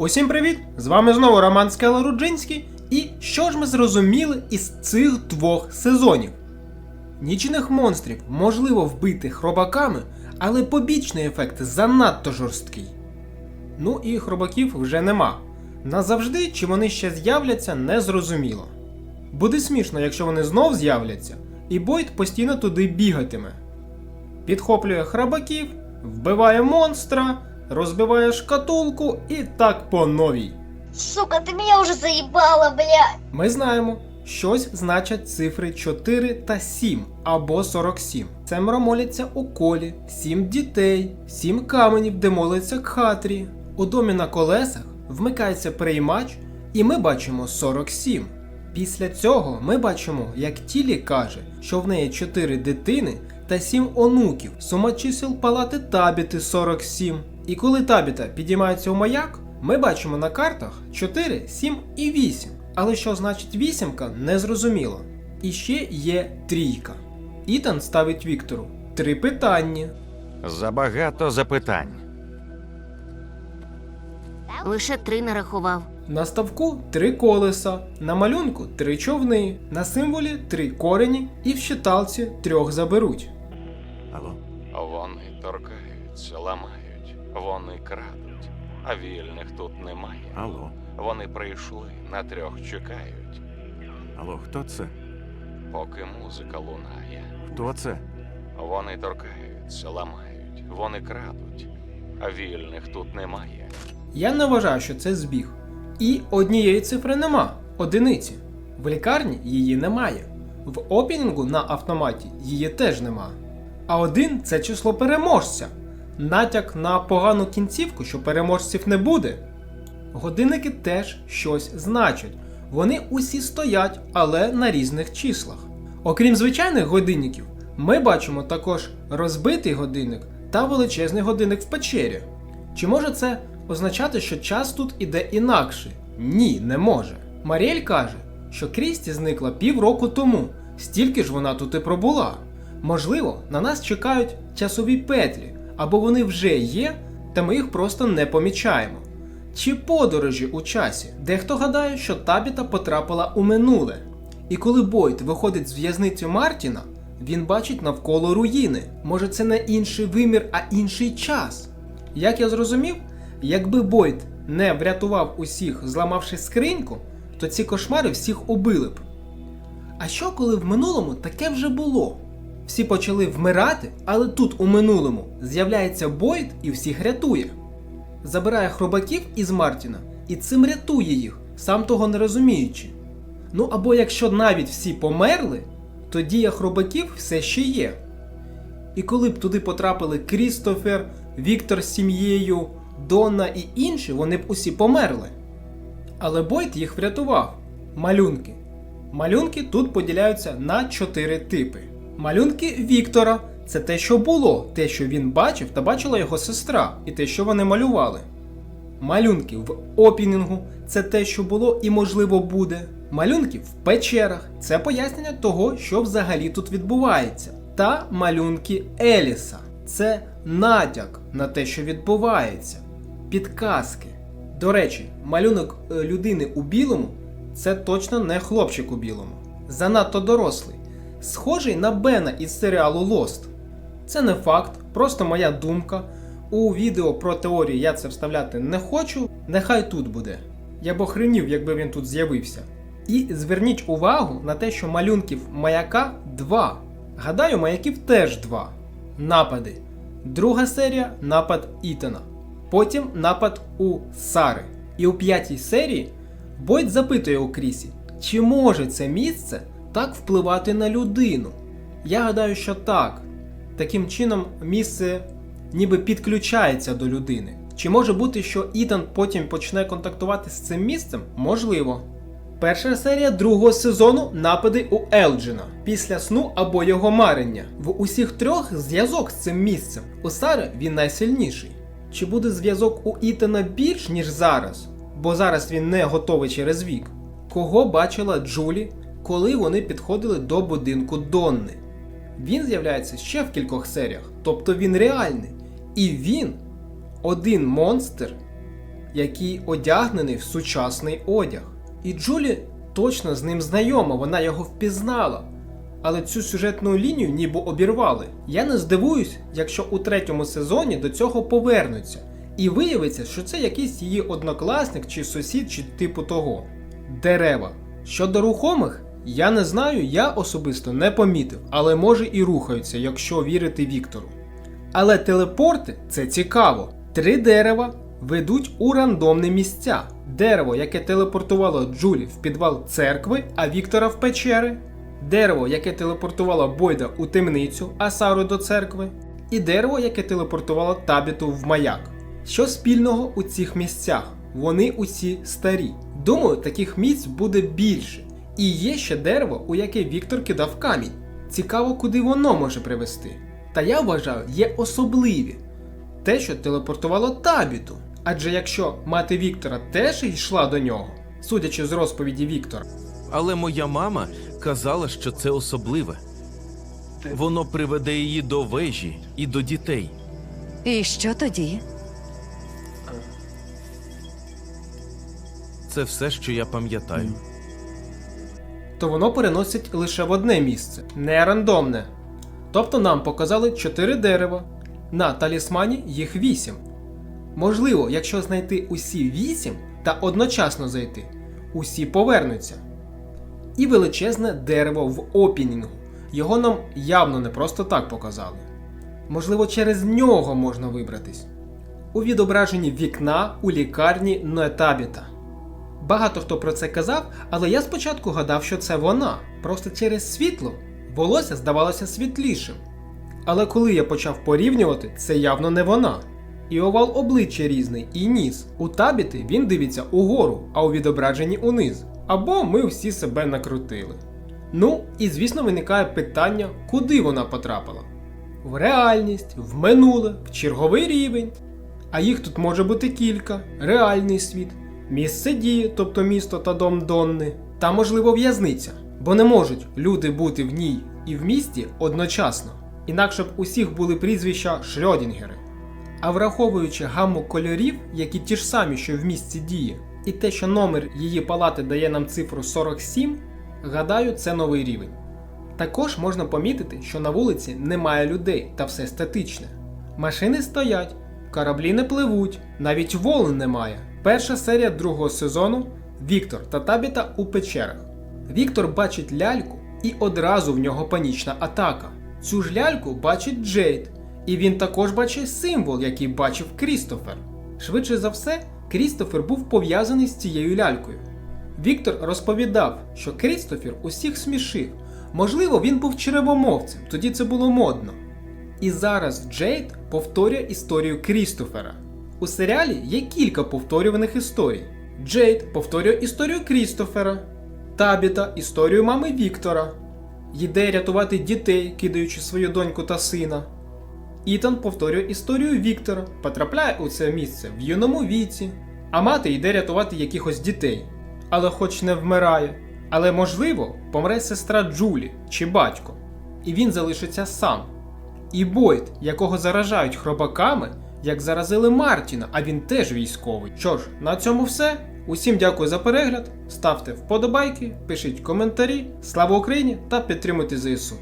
Усім привіт! З вами знову Роман Скелеруджинський. І що ж ми зрозуміли із цих двох сезонів? Нічних монстрів можливо вбити хробаками, але побічний ефект занадто жорсткий. Ну і хробаків вже нема. Назавжди, чи вони ще з'являться, не зрозуміло. Буде смішно, якщо вони знов з'являться, і Бойд постійно туди бігатиме. Підхоплює храбаків, вбиває монстра, розбиває шкатулку і так по новій. Сука, ты меня уже заебала, бля. Ми знаємо, щось значать цифри 4 та 7 або 47. Семеро моляться у колі, 7 дітей, 7 каменів, де моляться кхатрі. У домі на колесах вмикається приймач, і ми бачимо 47. Після цього ми бачимо, як Тілі каже, що в неї 4 дитини та 7 онуків, сума чисел палати табіти 47. І коли табіта підіймається у маяк, ми бачимо на картах 4, 7 і 8. Але що значить вісімка, не зрозуміло. І ще є трійка. Ітан ставить Віктору три питання. Забагато запитань. Лише три нарахував. На ставку три колеса, на малюнку три човни, на символі три корені і в щиталці трьох заберуть. Алло? Вони торкаються, ламають, вони крадуть, а вільних тут немає. Алло? Вони прийшли, на трьох чекають, Алло, хто це? поки музика лунає. Хто це? Вони торкаються, ламають, вони крадуть, а вільних тут немає. Я не вважаю, що це збіг. І однієї цифри нема одиниці. В лікарні її немає. В опінінгу на автоматі її теж нема. А один це число переможця. Натяк на погану кінцівку, що переможців не буде. Годинники теж щось значать. Вони усі стоять, але на різних числах. Окрім звичайних годинників, ми бачимо також розбитий годинник та величезний годинник в печері. Чи може це означати, що час тут іде інакше? Ні, не може. Маріель каже, що Крісті зникла півроку тому, стільки ж вона тут і пробула. Можливо, на нас чекають часові петлі, або вони вже є, та ми їх просто не помічаємо. Чи подорожі у часі? Дехто гадає, що Табіта потрапила у минуле. І коли Бойд виходить з в'язниці Мартіна, він бачить навколо руїни. Може, це не інший вимір, а інший час. Як я зрозумів, якби Бойд не врятував усіх, зламавши скриньку, то ці кошмари всіх убили б. А що коли в минулому таке вже було? Всі почали вмирати, але тут у минулому з'являється Бойд і всіх рятує. Забирає хробаків із Мартіна і цим рятує їх, сам того не розуміючи. Ну або якщо навіть всі померли, то дія хробаків все ще є. І коли б туди потрапили Крістофер, Віктор з сім'єю, Донна і інші, вони б усі померли. Але Бойт їх врятував. Малюнки. Малюнки тут поділяються на чотири типи. Малюнки Віктора це те, що було, те, що він бачив та бачила його сестра, і те, що вони малювали. Малюнки в опінінгу це те, що було і можливо буде. Малюнки в печерах це пояснення того, що взагалі тут відбувається. Та малюнки Еліса це натяк на те, що відбувається. Підказки. До речі, малюнок е, людини у білому це точно не хлопчик у білому. Занадто дорослий. Схожий на Бена із серіалу Lost. Це не факт, просто моя думка. У відео про теорію я це вставляти не хочу, нехай тут буде. Я б охренів, якби він тут з'явився. І зверніть увагу на те, що малюнків маяка два. Гадаю, маяків теж два. Напади. Друга серія напад Ітана. Потім напад у Сари. І у п'ятій серії Бойд запитує у Крісі, чи може це місце так впливати на людину. Я гадаю, що так. Таким чином, місце ніби підключається до людини. Чи може бути, що Ітан потім почне контактувати з цим місцем? Можливо. Перша серія другого сезону напади у Елджина після сну або його марення. В усіх трьох зв'язок з цим місцем. У Сари він найсильніший. Чи буде зв'язок у Ітана більш, ніж зараз? Бо зараз він не готовий через вік. Кого бачила Джулі, коли вони підходили до будинку Донни? Він з'являється ще в кількох серіях, тобто він реальний. І він один монстр який одягнений в сучасний одяг. І Джулі точно з ним знайома, вона його впізнала. Але цю сюжетну лінію ніби обірвали. Я не здивуюсь, якщо у третьому сезоні до цього повернуться. І виявиться, що це якийсь її однокласник чи сусід, чи типу того. Дерева. Щодо рухомих, я не знаю, я особисто не помітив, але може і рухаються, якщо вірити Віктору. Але телепорти це цікаво. Три дерева ведуть у рандомні місця. Дерево, яке телепортувало Джулі в підвал церкви, а Віктора в печери. Дерево, яке телепортувало Бойда у темницю, а Сару до церкви. І дерево, яке телепортувало Табіту в маяк. Що спільного у цих місцях? Вони усі старі. Думаю, таких місць буде більше. І є ще дерево, у яке Віктор кидав камінь. Цікаво, куди воно може привести. Та я вважаю, є особливі. Те, що телепортувало табіту. Адже якщо мати Віктора теж йшла до нього, судячи з розповіді Віктора, Але моя мама казала, що це особливе. Воно приведе її до вежі і до дітей. І що тоді? Це все, що я пам'ятаю. То воно переносить лише в одне місце, не рандомне. Тобто нам показали 4 дерева. На талісмані їх 8. Можливо, якщо знайти усі 8 та одночасно зайти, усі повернуться. І величезне дерево в опінінгу. Його нам явно не просто так показали. Можливо, через нього можна вибратись. У відображенні вікна у лікарні Ноетабіта. Багато хто про це казав, але я спочатку гадав, що це вона. Просто через світло волосся здавалося світлішим. Але коли я почав порівнювати, це явно не вона. І овал обличчя різний, і ніс. У табіти він дивиться угору, а у відображенні униз. Або ми всі себе накрутили. Ну, і звісно, виникає питання, куди вона потрапила: в реальність, в минуле, в черговий рівень. А їх тут може бути кілька: реальний світ, місце дії, тобто місто та дом Донни, та можливо в'язниця, бо не можуть люди бути в ній і в місті одночасно, інакше б усіх були прізвища Шрьодінгери. А враховуючи гамму кольорів, які ті ж самі, що в місці дії, і те, що номер її палати дає нам цифру 47, гадаю, це новий рівень. Також можна помітити, що на вулиці немає людей та все статичне. Машини стоять, кораблі не пливуть, навіть волн немає. Перша серія другого сезону Віктор та Табіта у печерах. Віктор бачить ляльку і одразу в нього панічна атака. Цю ж ляльку бачить Джейд, і він також бачить символ, який бачив Крістофер. Швидше за все, Крістофер був пов'язаний з цією лялькою. Віктор розповідав, що Крістофер усіх смішив. Можливо, він був черевомовцем, тоді це було модно. І зараз Джейд повторює історію Крістофера. У серіалі є кілька повторюваних історій. Джейд повторює історію Крістофера, Табіта історію мами Віктора, йде рятувати дітей, кидаючи свою доньку та сина. Ітан повторює історію Віктора, потрапляє у це місце в юному віці, а мати йде рятувати якихось дітей, але хоч не вмирає. Але можливо, помре сестра Джулі чи батько, і він залишиться сам. І Бойд, якого заражають хробаками, як заразили Мартіна, а він теж військовий. Що ж, на цьому все. Усім дякую за перегляд. Ставте вподобайки, пишіть коментарі. Слава Україні та підтримуйте ЗСУ.